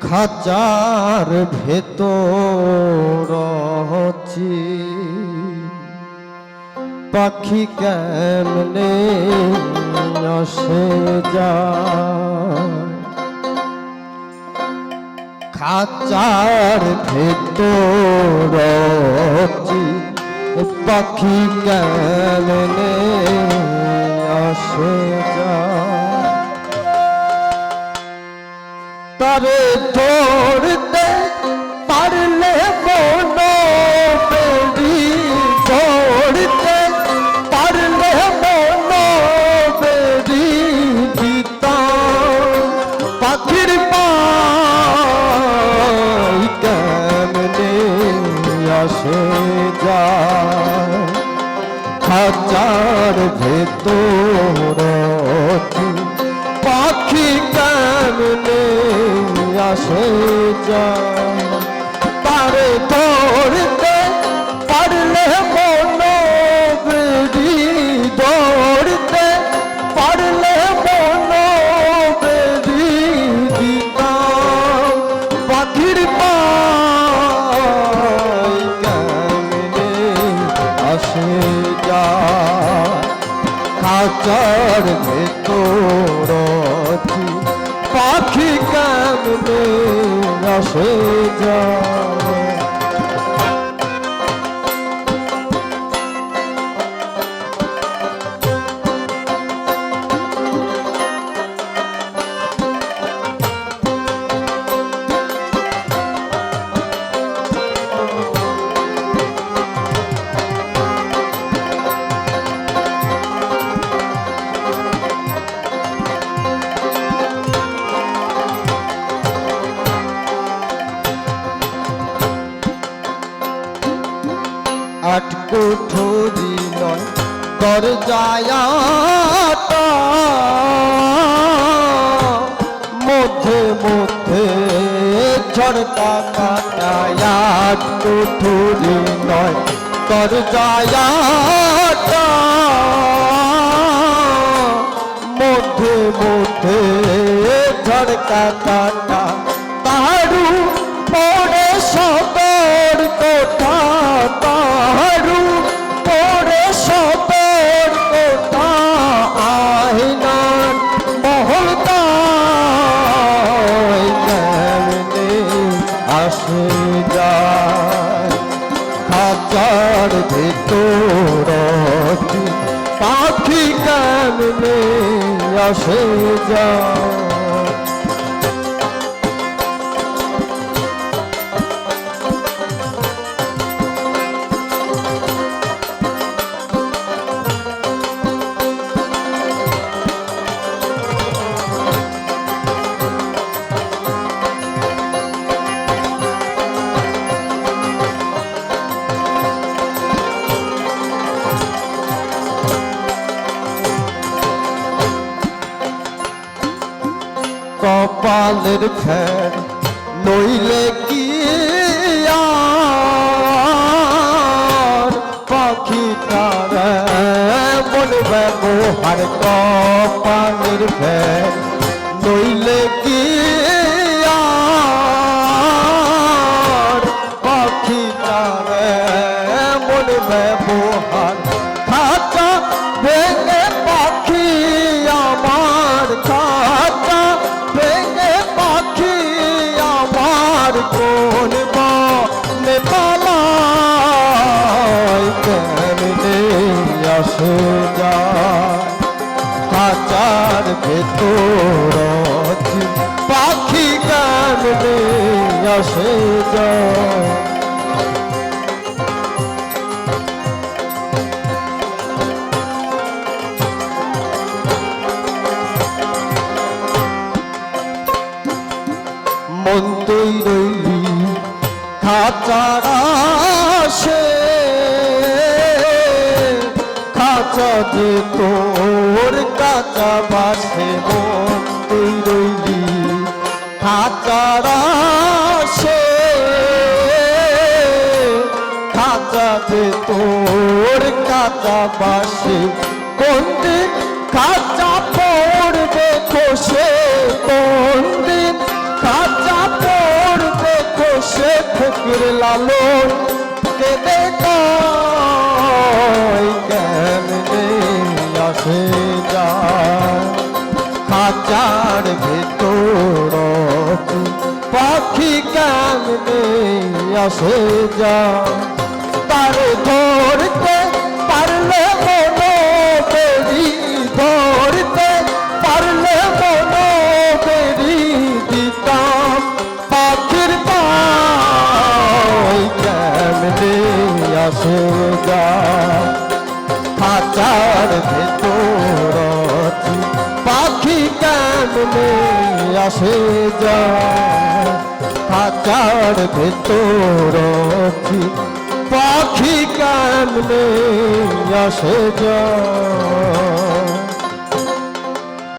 খাঁচার ভেতর হচ্ছি পাখি কেমনে আসে যায়? খাঁচার ভেতর পাখি কেমনে আসে যায়? তারে ধরতে পারলে মন বেরি ধরতে পারলে মন বেরি দিতা পাখির পাই কেমনে আসে যায়? খাঁচার ভেতর আসে যায় তারে ধরতে পারলে মন বেরি ধরতে, পারলে মন বেরি দিতাম। পাখির পাই কেমনে আসে যায় খাঁচার ভেতর আসে কুঠুরি নয় দরজায়াটা মধ্যে মধ্যে ঝড়টা কাটায় কুঠুরি নয় দরজায়াটা মধ্যে মধ্যে ঝড়কা কাটা আসে যায় খাঁচার ভেতর পাখি কানে আসে যায়। কপালের ফের নইলে কি আর? পাখিটার মন ব্যবহার কপালের ফের নইলে কি আর? পাখিটার মন ব্যবহার খাঁচা ভেঙে যায় মন তুই রইলি সে। খাঁচা যে তোর কাঁচা বাসে মন তুই খাঁচাতে তোর কাঁচা বাসে কোনটি কাঁচা পড়বে খোসে? কোনটি কাঁচা পড়বে খোসে? ফকির লালন কেঁদে কেমনে আসে যা খাঁচার ভেতর পাখি কেমনে আসে যা তার ধরতে পারলে মনো বেরি ধরতে পারলে মনো বেরি দিতাম পাখির কেমনে আসে যা খাঁচার ভেতর পাখি কেমনে আসে যা খাঁচার ভেতর পাখি কেমনে আসে যা।